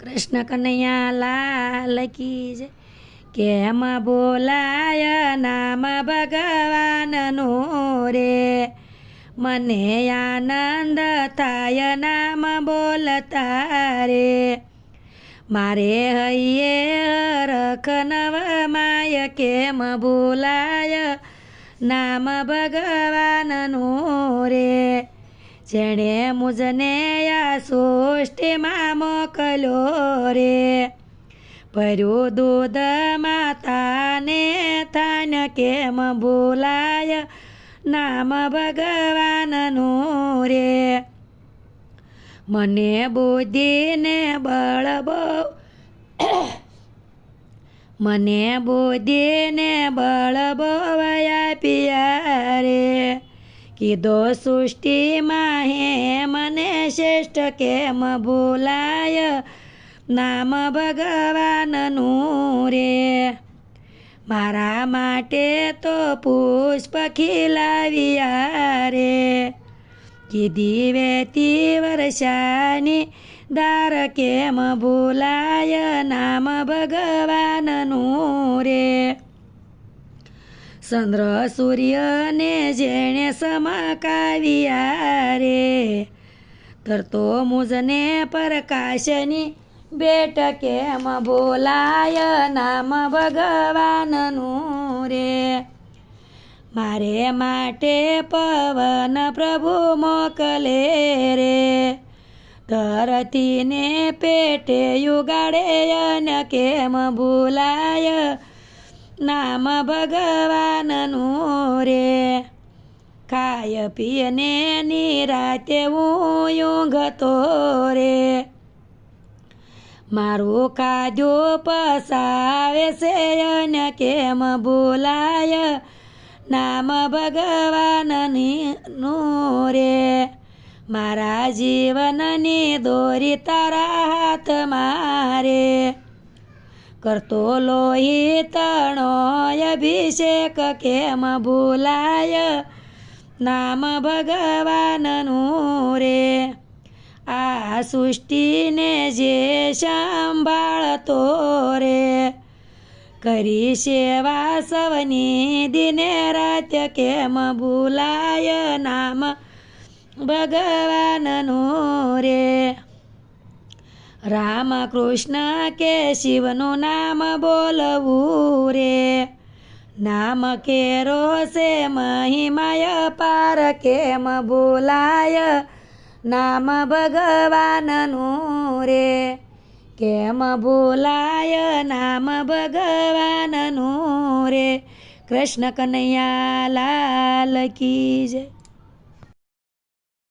કૃષ્ણ કનૈયા લાલ કી જય. કેમ બોલાય નામ ભગવાનનું રે. મને આનંદ થાય નામ બોલતા રે. મારે હૈયે રખ નવ માય કેમ બોલાય નામ ભગવાનનું રે. જેણે મુજને આ સૃષ્ટિમાં મોકલો રે. ભર્યું દૂધ માતાને થાન કેમ ભૂલાય? નામ ભગવાનનું રે. મને બુદ્ધિને બળ બહુ મને બુદ્ધિને બળ બહુ આપ્યા રે. કીધો સૃષ્ટિમાં હે મને શ્રેષ્ઠ કેમ ભૂલાય? નામ ભગવાનનું રે. મારા માટે તો પુષ્પ ખીલાવ્યા રે. કીધી વેતી વર્ષાની દાર કેમ ભૂલાય? નામ ભગવાનનું રે. ચંદ્ર સૂર્યને જેણે સમકાવ્યા રે ધરતો મુજને પ્રકાશની બેટ કેમ બોલાય નામ ભગવાનનું રે મારે માટે પવન પ્રભુ મોકલે રે ધરતીને પેટે યુગાડે અને કેમ બોલાય નામ ભગવાનનું રે ખાય પીને નિરાતે હું ઊંઘતો રે મારું કાજો પસાવે છે અને કેમ બોલાય નામ ભગવાનની નું રે મારા જીવનની દોરી તારા હાથ મારે કરતો લોહી તણો અભિષેક કેમ ભૂલાય? નામ ભગવાનનું રે. આ સૃષ્ટિને જે સંભાળતો રે. કરી સેવા સવની દિને રાત કેમ ભૂલાય? નામ ભગવાનનું રે. રામ કૃષ્ણ કે શિવનું નામ બોલવું રે નામ કેરો સે મહિમાય પાર કેમ બોલાય નામ ભગવાનનું રે કેમ બોલાય નામ ભગવાનનું રે કૃષ્ણ કનૈયા લાલ કી જય.